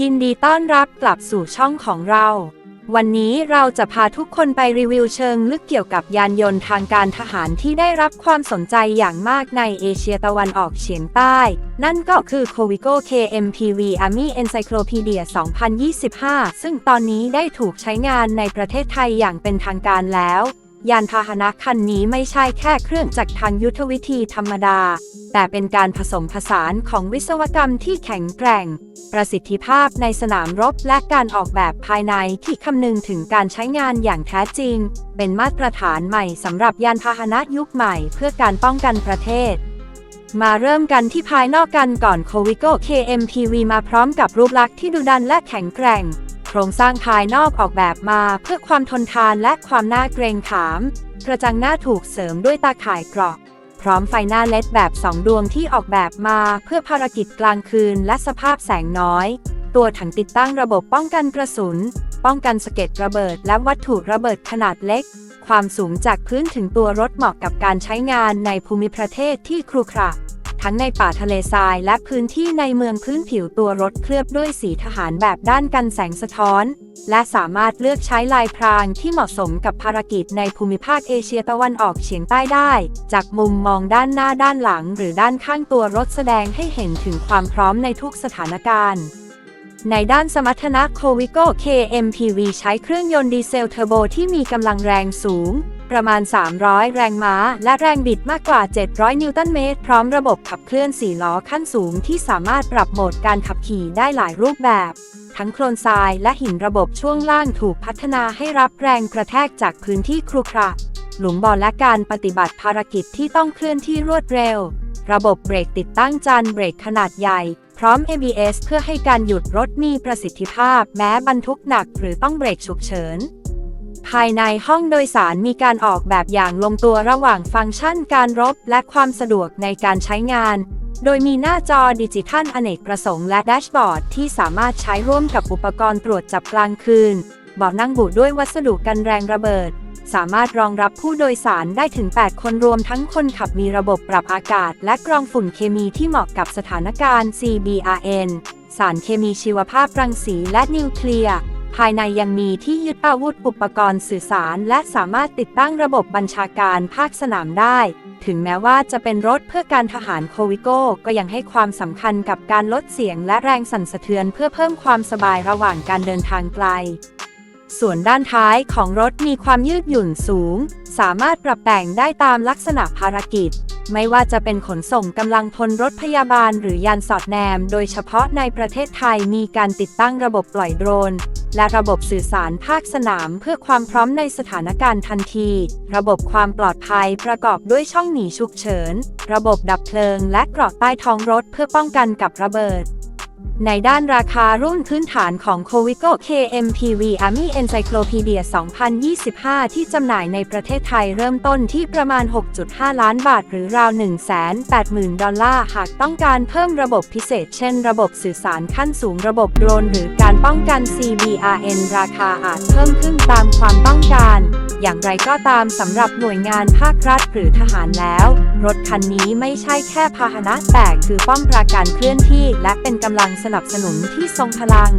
ยินดีต้อนรับกลับสู่ช่องของเรา วันนี้เราจะพาทุกคนไปรีวิวเชิงลึกเกี่ยวกับยานยนต์ทางการทหารที่ได้รับความสนใจอย่างมากในเอเชียตะวันออกเฉียงใต้ นั่นก็คือ Covico KMPV Army Encyclopedia 2025 ซึ่งตอนนี้ได้ถูกใช้งานในประเทศไทยอย่างเป็นทางการแล้ว ยานพาหนะคันนี้ไม่ใช่แค่เครื่องจักรทางยุทธวิธีธรรมดา แต่เป็นการผสมผสานของวิศวกรรมที่แข็งแกร่ง ประสิทธิภาพในสนามรบและการออกแบบภายในที่คำนึงถึงการใช้งานอย่างแท้จริง เป็นมาตรฐานใหม่สำหรับยานพาหนะยุคใหม่เพื่อการป้องกันประเทศมาเริ่มกันที่ภายนอกกันก่อน Covico KMPV มาพร้อมกับรูปลักษณ์ที่ดุดันและแข็งแกร่ง ครงสร้างภายนอกออกแบบมาเพื่อความทนทานและความน่าเกรงขาม กระจังหน้าถูกเสริมด้วยตาข่ายเกราะ พร้อมไฟหน้าเลดแบบ 2 ดวงที่ออกแบบมาเพื่อภารกิจกลางคืนและสภาพแสงน้อย ตัวถังติดตั้งระบบป้องกันกระสุน ป้องกันสะเก็ดระเบิด และวัตถุระเบิดขนาดเล็ก ความสูงจากพื้นถึงตัวรถเหมาะกับการใช้งานในภูมิประเทศที่ครุขระ ทั้งในป่าทะเลทรายและพื้นที่ในเมืองพื้นผิวตัวรถเคลือบด้วยสีทหารแบบด้านกันแสงสะท้อน และสามารถเลือกใช้ลายพรางที่เหมาะสมกับภารกิจในภูมิภาคเอเชียตะวันออกเฉียงใต้ได้ จากมุมมองด้านหน้าด้านหลัง หรือด้านข้างตัวรถแสดงให้เห็นถึงความพร้อมในทุกสถานการณ์ในด้านสมรรถนะ Covico KMPV ใช้เครื่องยนต์ดีเซลเทอร์โบที่มีกำลังแรงสูง ประมาณ 300 แรงม้า และแรงบิดมากกว่า 700 นิวตันเมตร พร้อมระบบขับเคลื่อน 4 ล้อขั้นสูงที่สามารถปรับโหมดการขับขี่ได้หลายรูปแบบ ทั้งโคลนทรายและหินระบบช่วงล่างถูกพัฒนาให้รับแรงกระแทกจากพื้นที่ครุขระหลุมบ่อและการปฏิบัติภารกิจที่ต้องเคลื่อนที่รวดเร็ว ระบบเบรกติดตั้งจานเบรกขนาดใหญ่ พร้อม ABS เพื่อให้การหยุดรถมีประสิทธิภาพ แม้บรรทุกหนักหรือต้องเบรกฉุกเฉินายในห้องโดยสารมีการออกแบบอย่างลงตัวระหว่างฟังก์ชันการรบและความสะดวกในการใช้งาน โดยมีหน้าจอดิจิทัลอเนกประสงค์และแดชบอร์ดที่สามารถใช้ร่วมกับอุปกรณ์ตรวจจับกลางคืนเบาะนั่งบุด้วยวัสดุกันแรงระเบิด สามารถรองรับผู้โดยสารได้ถึง 8 คนรวมทั้งคนขับมีระบบปรับอากาศ และกรองฝุ่นเคมีที่เหมาะกับสถานการณ์ CBRN สารเคมีชีวภาพรังสีและนิวเคลียร์ ภายในยังมีที่ยึดอาวุธอุปกรณ์สื่อสาร และสามารถติดตั้งระบบบัญชาการภาคสนามได้ ถึงแม้ว่าจะเป็นรถเพื่อการทหารโควิโก้ก็ยังให้ความสำคัญกับการลดเสียงและแรงสั่นสะเทือนเพื่อเพิ่มความสบายระหว่างการเดินทางไกล ส่วนด้านท้ายของรถมีความยืดหยุ่นสูง สามารถปรับแต่งได้ตามลักษณะภารกิจ ไม่ว่าจะเป็นขนส่งกำลังพลรถพยาบาลหรือยานสอดแนม โดยเฉพาะในประเทศไทยมีการติดตั้งระบบปล่อยโดรน และระบบสื่อสารภาคสนามเพื่อความพร้อมในสถานการณ์ทันที ระบบความปลอดภัยประกอบด้วยช่องหนีฉุกเฉิน ระบบดับเพลิง และเกราะใต้ท้องรถเพื่อป้องกันกับระเบิด ในด้านราคารุ่นพื้นฐานของ Covico KMPV Army Encyclopedia 2025 ที่จำหน่ายในประเทศไทยเริ่มต้นที่ประมาณ 6.5 ล้านบาทหรือราว 180,000 ดอลลาร์ หากต้องการเพิ่มระบบพิเศษ เช่นระบบสื่อสารขั้นสูงระบบโดรนหรือการป้องกัน CBRN ราคาอาจเพิ่มขึ้นตามความต้องการ อย่างไรก็ตามสำหรับหน่วยงานภาครัฐหรือทหารแล้ว รถคันนี้ไม่ใช่แค่พาหนะแต่คือป้อมปราการเคลื่อนที่และเป็นกำลังสนับสนุนที่ทรงพลัง